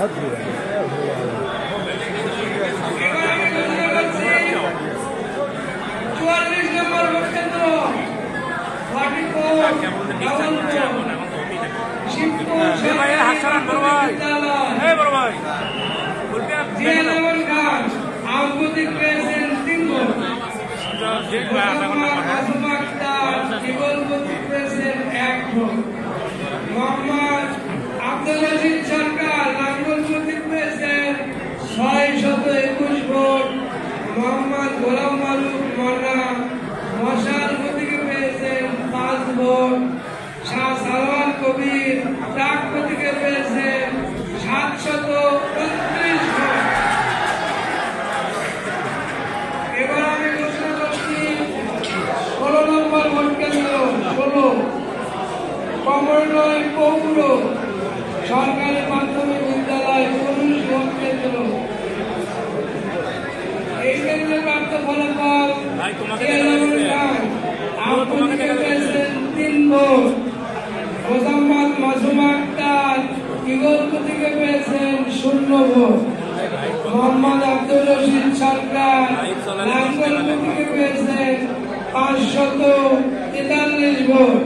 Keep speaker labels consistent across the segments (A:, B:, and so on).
A: बहुत भीड़ है। মোহাম্মদ গোলাম মারুফ মনা মশাল প্রতীকে পেয়েছেন পাঁচ ভোট শাহ সালোয়ার কবির ডাক প্রতীকে পেয়েছেন সাতশত উনত্রিশ ভোট এবার আমি ঘোষণা করছি, ষোলো নম্বর ভোট কেন্দ্র ষোলো মাধ্যমিক বিদ্যালয় পুরুষ ভোট কেন্দ্র এই কেন্দ্রে প্রাপ্ত ফলাফল
B: ভাই, তোমাকে
A: কে
B: দেখা
A: রহমান
B: যাচ্ছে।
A: খান,
B: তোমাকে
A: আপনি
B: দেখা যাচ্ছে।
A: মাসুমা আক্তার থেকে পেয়েছেন শূন্য ভোট। মোহাম্মদ আব্দুল রশিদ সরকার নাঙ্গলপুর থেকে পেয়েছেন পাঁচশত তেতাল্লিশ ভোট।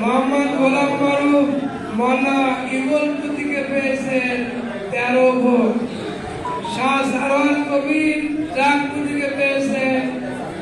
A: মোহাম্মদ গোলাম মারুফ মনা ইগলপুর থেকে পেয়েছেন তেরো ভোট। শাহ সারোয়ার কবির রাগপুর থেকে পেয়েছেন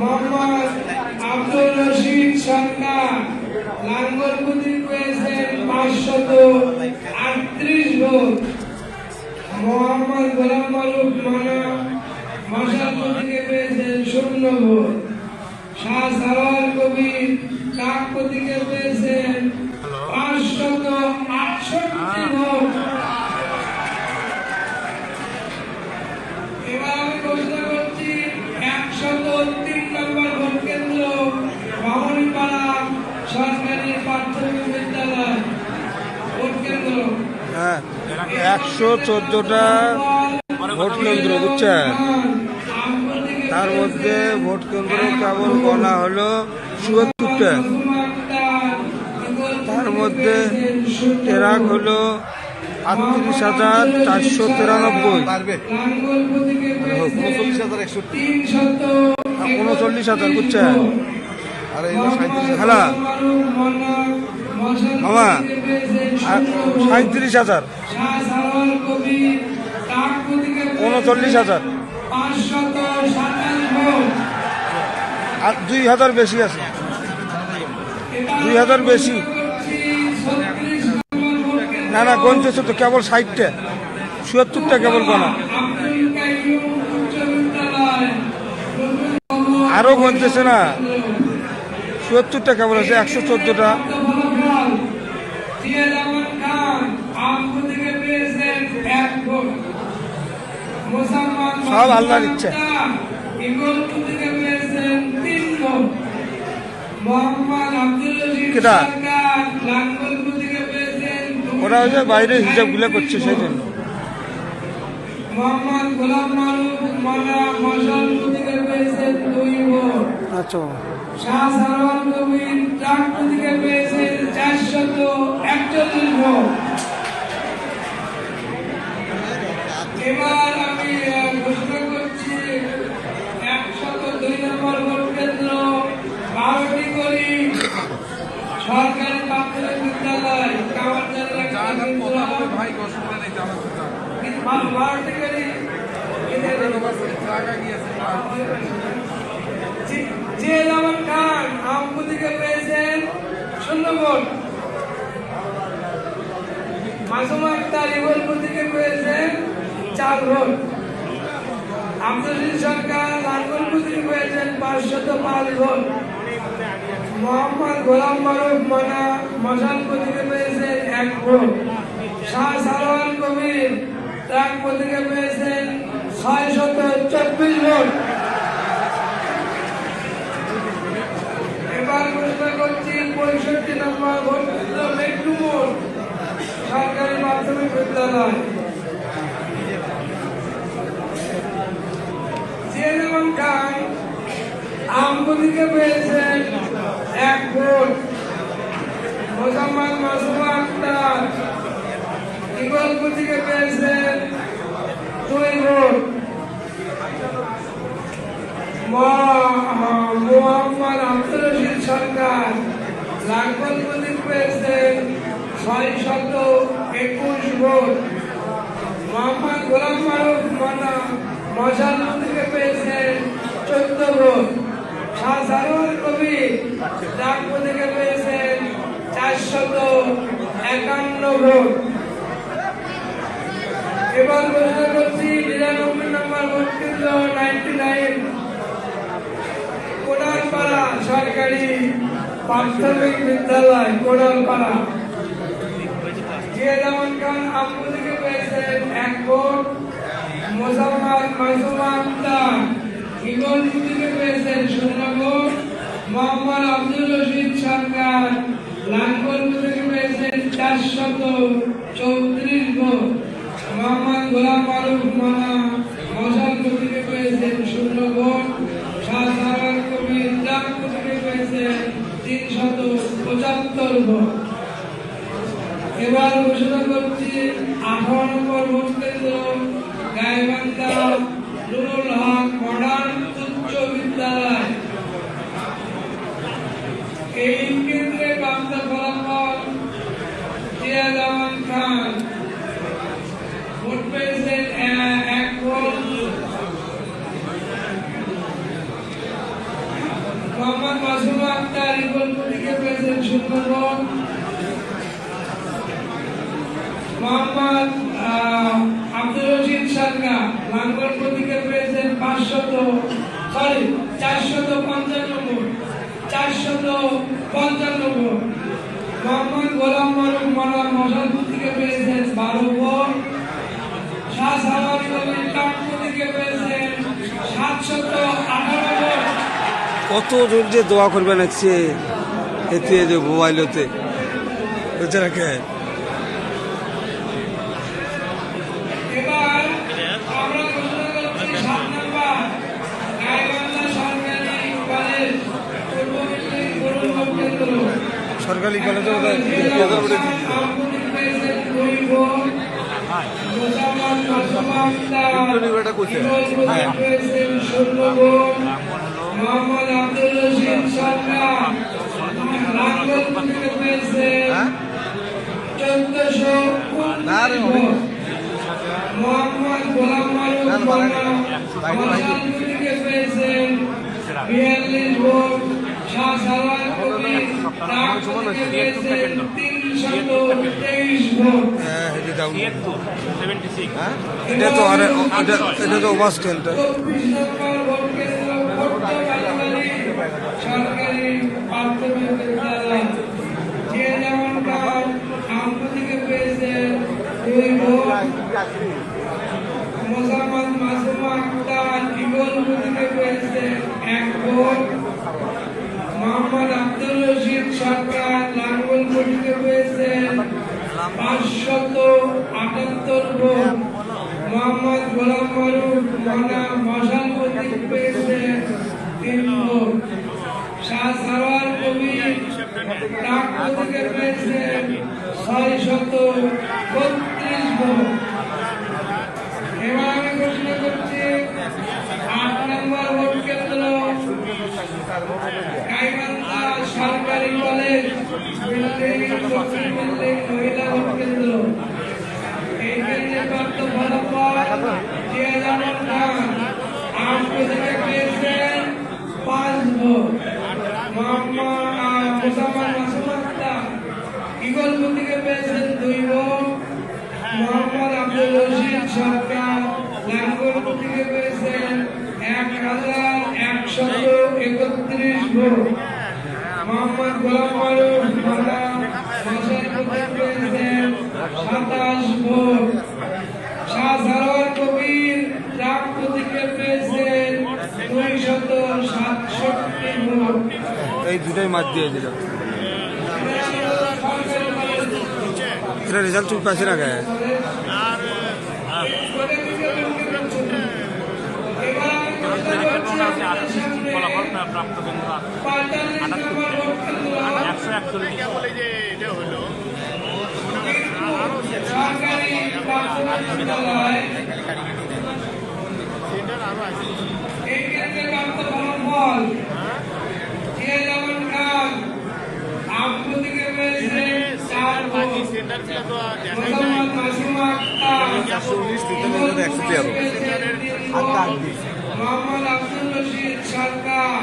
A: মোহাম্মদ আব্দুল রশিদ সরকার লাঙ্গলপুরি পেয়েছেন পাঁচশত আটত্রিশ ভোট। মোহাম্মদ গোলাম মালুক মানা মশালপুরিকে পেয়েছেন শূন্য ভোট। শাহ সালার কবির কাকপতিকে পেয়েছেন
C: একশো চোদ্দোটা ভোট কেন্দ্র, বুঝছেন? তার মধ্যে ভোট কেন্দ্র কেবল গণা হলো চুয়াত্তরটা। তার মধ্যে ট্রাক হলো আটত্রিশ হাজার চারশো তিরানব্বই।
D: উনচল্লিশ হাজার একষট্টি।
C: হাজার, বুঝছেন? হ্যালো? সাঁত্রিশ হাজার। উনচল্লিশ হাজার। আর দুই হাজার বেশি আছে। দুই হাজার বেশি। না না গঞ্জেছে তো কেবল ষাটটা। চুয়াত্তরটা কেবল গণা আরও গঞ্জেছে না? চুয়াত্তরটা কেবল আছে একশো চোদ্দটা।
A: সব
C: আল্লাহর ইচ্ছা।
A: কেটা
C: কেটা? ওরা ওই যে বাইরে হিসাবগুলো করছে সেই জন্য।
A: মোহাম্মদ গোলাম মারুফ থেকে পেয়েছেন দুই ভোট
C: আচ্ছা।
A: শাহ সারওয়ার কবির ট্রাক থেকে পেয়েছেন চারশত একচল্লিশ ভোট এবার আমি আহ, ঘোষণা করছি একশত দুই নম্বর ভোট কেন্দ্র বারোটি করি সরকারি প্রাথমিক বিদ্যালয় কামারজালা কেন্দ্র
D: ভাই ঘোষণা নেই জানা
A: বারোটি করি জিয়াউর খান আমপুদিকে পেয়েছেন শূন্য ভোট মাসুমা আক্তার ইবলপুর থেকে পেয়েছেন চার ভোট আব্দুল আজিজ সরকার লালগোলপুর থেকে পেয়েছেন পাঁচশত পাঁচ ভোট মোহাম্মদ গোলাম মারুফ মানা মশালপুর থেকে পেয়েছেন এক ভোট। শাহ সারওয়ার কবির ডাক প্রতীকে পেয়েছেন ছয় শত চব্বিশ ভোট। এবার ঘোষণা করছি, পঁয়ষট্টি নম্বর ভোট কেন্দ্র মেট্রু মোড় সরকারি মাধ্যমিক বিদ্যালয়। জিয়ারহমান খান আমগুলিকে পেয়েছেন এক ভোট। মোসাম্মদ মাসুমা আক্তার ইগলপুর থেকে পেয়েছেন দুই ভোট মোহাম্মদ আব্দুল রশিদ সরকার লাঙ্গল প্রতীক পেয়েছেন ছয় শত একুশ ভোট মোহাম্মদ গোলাম মারুফ মানা মশাল থেকে পেয়েছেন চোদ্দ ভোট শাহ সারোয়ার কবি নাগপুর থেকে পেয়েছেন চারশত একান্ন ভোট। এবার ঘোষণা করছি নিরানব্বই নম্বর ভোট নাইনটি নাইন কোড়ালপাড়া সরকারি প্রাথমিক বিদ্যালয় কোড়ালপাড়া জিয়াজামান খান আমগুল থেকে পেয়েছেন এক ভোট। মোসাম্মদ মাসুমা ইগলপুর থেকে পেয়েছেন শূন্য ভোট। মোহাম্মদ আব্দুল রশিদ সরকার লাঙ্গলপুর পেয়েছেন চারশত চৌত্রিশ ভোট। মোহাম্মদ গোলাম মশালপুর থেকে পেয়েছেন তিনশত পঁচাত্তর ভোট। এবার ঘোষণা করছি আঠারো নুরুল হক মডার্ন উচ্চ বিদ্যালয় এই কেন্দ্রে প্রাপ্ত ফলাফল জিয়াজামান খান ভোট পেয়েছেন এ- এক ভোট মোহাম্মদ মাসুমা আক্তার থেকে পেয়েছেন ভোট মোহাম্মদ আব্দুল রশিদ সরকার লাঙ্গল প্রতীকে পেয়েছেন পাঁচশত সরি চারশত পঞ্চান্ন ভোট, চারশত পঞ্চান্ন ভোট। মোহাম্মদ গোলাম মারুফ মানা মশাল প্রতীকে পেয়েছেন বারো ভোট। শাহ সাওয়ার কবির পেয়েছেন সাতশত আঠারো ভোট।
C: কত জোর যে দোয়া করবেন একছে এতে যে মোবাইলতে?
A: গাইবান্ধা সরকারি কলেজ কেন্দ্র
C: সরকারি কলেজে
A: মোহাম্মদ আব্দুল রশিদ সরকার। লাঙ্গল থেকে পেয়েছেন চোদ্দশো
D: না রে, অনেক।
A: মোহাম্মদ গোলাম মারুফ
D: না, না, বাইরে, বাইরে।
A: মশাল থেকে পেয়েছেন বিয়াল্লিশ ভোট শাহ সালার কবি নাগ থেকে পেয়েছেন তিনশত তেইশ ভোট
C: হ্যাঁ এটা ডাউন
D: হ্যাঁ?
C: এটা তো আরে এটা এটা তো বাস স্ট্যান্ড
A: সাতাশ ভোট। শাহজালাল কবির ডাক প্রতীকে পেয়েছেন এই
C: দুটাই মাছ দিয়ে দিল। রেজাল্ট তুমি পাশে রাখা
D: আর প্রাপ্ত কেন্দ্র একশো একচল্লিশ।
A: ফলাফল যে যেমন খান আব্বু থেকে পেয়েছে চার ভোট মোহাম্মদ মাসুম আক্তার মোহাম্মদ আব্দুল রশিদ সরকার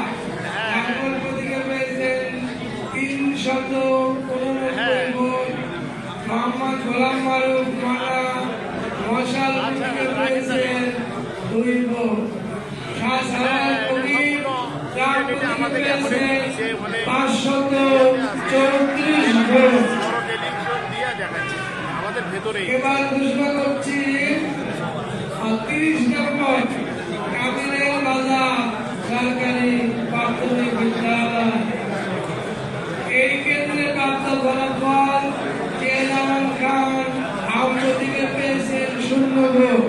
A: থেকে পেয়েছেন, তিন শত পনেরোনব্বই মোহাম্মদ গোলাম মারুফ মানা মশাল থেকে পেয়েছেন, দুই ভোট। পাঁচশত চৌত্রিশ ভোট। এবার ঘোষণা করছি তিরিশ নম্বর। বাজার সরকারি প্রাথমিক বিদ্যালয়। এই কেন্দ্রে প্রাপ্ত ফলাফল চেয়ারম্যান খান থেকে পেয়েছেন শূন্য ভোট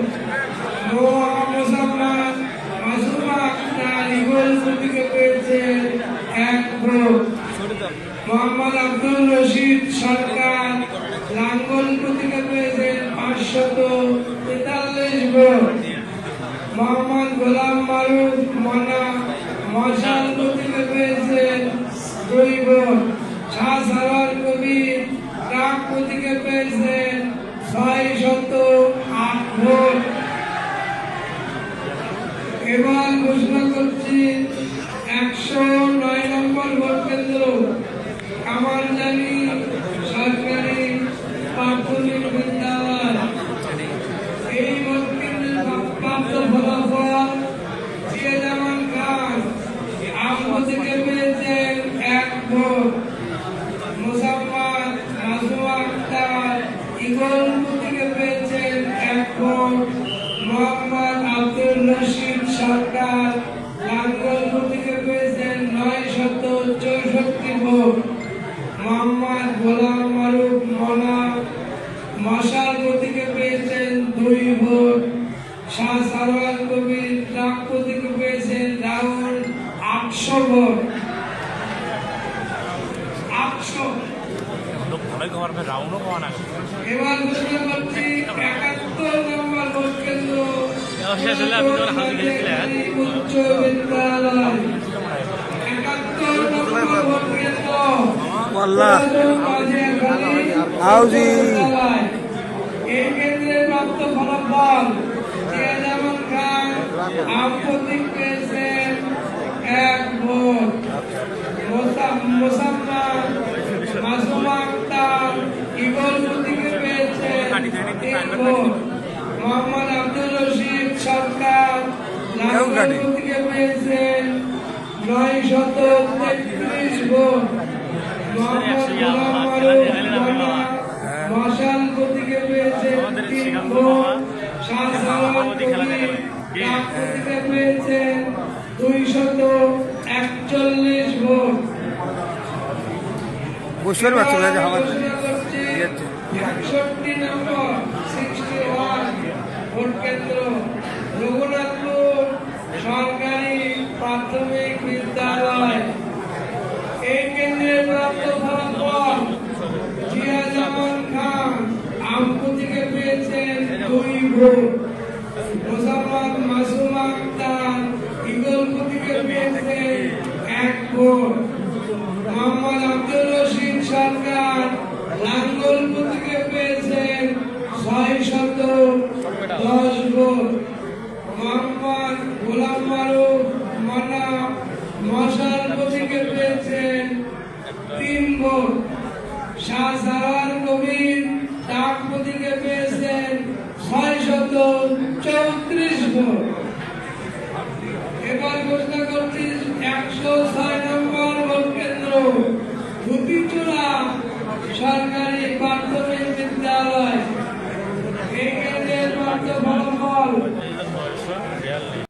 A: মোহাম্মদ মাসুমা আক্তার ইগল থেকে পেয়েছেন এক ভোট মোহাম্মদ আব্দুল রশিদ সরকার লাঙ্গলপুর থেকে পেয়েছেন পাঁচশত তেতাল্লিশ ভোট মোহাম্মদ গোলাম মারুফ মনা মশাল থেকে পেয়েছেন দুই বোন শাহ সারার কবির কাকপুর থেকে পেয়েছেন ছয় শত আট ভোট এবার ঘোষণা করছি একশো নয় নম্বর ভোট কেন্দ্র কামারজানি সরকারি প্রাথমিক বিদ্যালয় এই ভোট কেন্দ্রের প্রাপ্ত ফলাফল জিয়াজামান খান আম্বু থেকে পেয়েছেন এক ভোট মুসাম্মদ মাসুমা আক্তার ইগলপুর থেকে পেয়েছেন এক ভোট মোহাম্মদ আব্দুল রশিদ সরকার লাঙ্গলপুর থেকে পেয়েছেন নয় শত চৌষট্টি ভোট মোহাম্মদ গোলাম মারুফ মনা মশালপুর থেকে পেয়েছেন দুই ভোট শাহ সারওয়ার কবির নাগপুর থেকে পেয়েছেন রাহুল আটশো ভোট আটশো
D: লোক ভালোই খাবার রাউন্ডও খাওয়া না
A: এবার ঘোষণা করছি একাত্তর নম্বর ভোট কেন্দ্র
D: হলে আপনি যখন হাতে
C: আল্লাহ।
A: এই কেন্দ্রে প্রাপ্ত ফলাফল জিয়াজামান খান আপত্তি পেয়েছেন এক ভোট মোসাম্মান মাসুমা আক্তার ইগলপুর থেকে পেয়েছেন তিন ভোট মোহাম্মদ আব্দুল রশিদ সরকার নাগপুর থেকে পেয়েছেন নয় শত তেত্রিশ ভোট। মোহাম্মদ গোলাম মারুফ মশালপুর থেকে পেয়েছেন তিন ভোট। শাহ সালাম থেকে পেয়েছেন দুই শত একচল্লিশ ভোট।
C: বসে বাচ্চা
A: একষট্টি নম্বর। ভোট কেন্দ্র, রঘুনাথপুর সরকারি প্রাথমিক বিদ্যালয়। এই কেন্দ্রে প্রাপ্ত ফলাফল জিয়াজামান খান আমকু থেকে পেয়েছেন দুই ভোট। মোসাম্মদ মাসুম আক্তার ইগলপুর থেকে পেয়েছেন এক ভোট মোহাম্মদ আব্দুল রশিদ সরকার লাঙ্গলপুর থেকে পেয়েছেন ছয় শত দশ ভোট মোহাম্মদ গোলাম মারুফ মনা মশালপুর থেকে পেয়েছেন তিন ভোট শাহ সারার কবির নাগপুর থেকে পেয়েছেন ছয় শত চৌত্রিশ ভোট এবার ঘোষণা করছি একশো ছয় নম্বর ভোট কেন্দ্র ধুতিচূড়া সরকারি প্রাথমিক বিদ্যালয় এই কেন্দ্রের প্রাপ্ত ফলাফল নয়শো বিয়াল্লিশ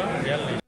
E: বিদ্যালয় এই